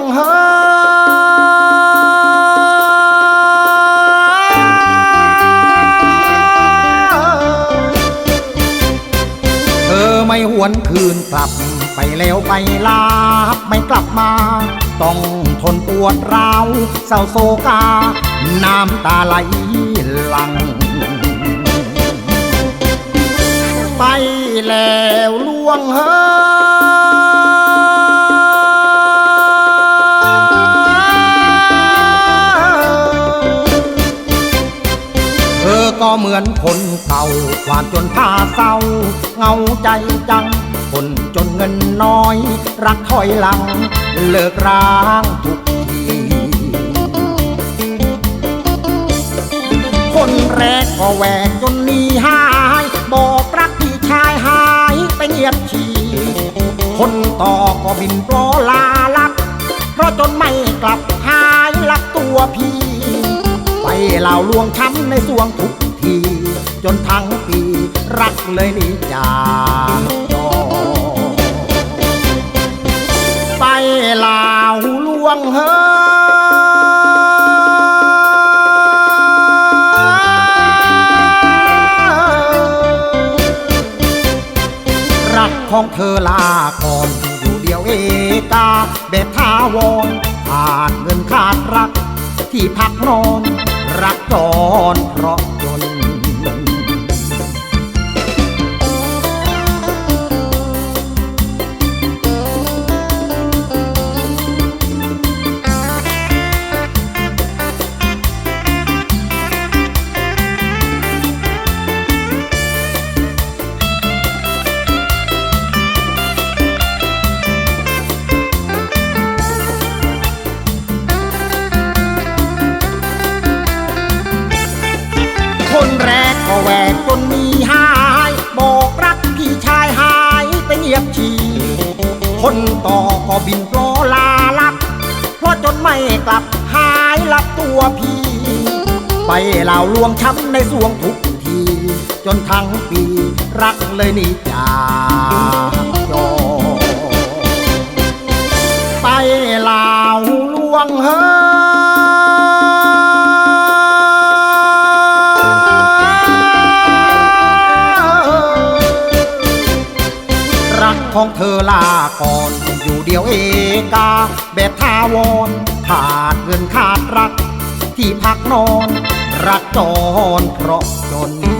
งเฮเธอไม่หวนคืนกลับไปแล้วไปลาบไม่กลับมา ต้องทนปวดร้าวเศร้าโศกา น้ำตาไหลหลัง ไปแล้วล่วงเฮอ ก็เหมือนคนเก่าความจนพาเศร้าเงาใจจัง คนจนเงินน้อย รักถอยหลัง เลิกร้างทุกทีคนแรกก็แหวกจนหนีหายบอกรักพี่ชายหายไปเงียบชีคนต่อก็บินปลอลาลับ เพราะจนไม่กลับหายลักตัวพี่ไปเล่าลวงช้ำในสวงทุก ที จนทั้งปี รักเลยนี่จากจอไปลาวลวงเฮอรักของเธอลาก่อนอยู่เดียวเอกาแบบทาวรขาดเงินขาดรักที่พักนอน รักจรเพราะ ต่อก็บินปลอลาลับ เพราะจนไม่กลับหายลับตัวพี่ ไปเล่าลวงช้ำในสวงทุกที จนทั้งปีรักเลยนี่จากจอไปลาวลวงเฮรักของเธอลาก่อน อยู่เดียวเอกาแบบทาวรขาดเงินขาดรัก ที่พักนอน รักจรเพราะจน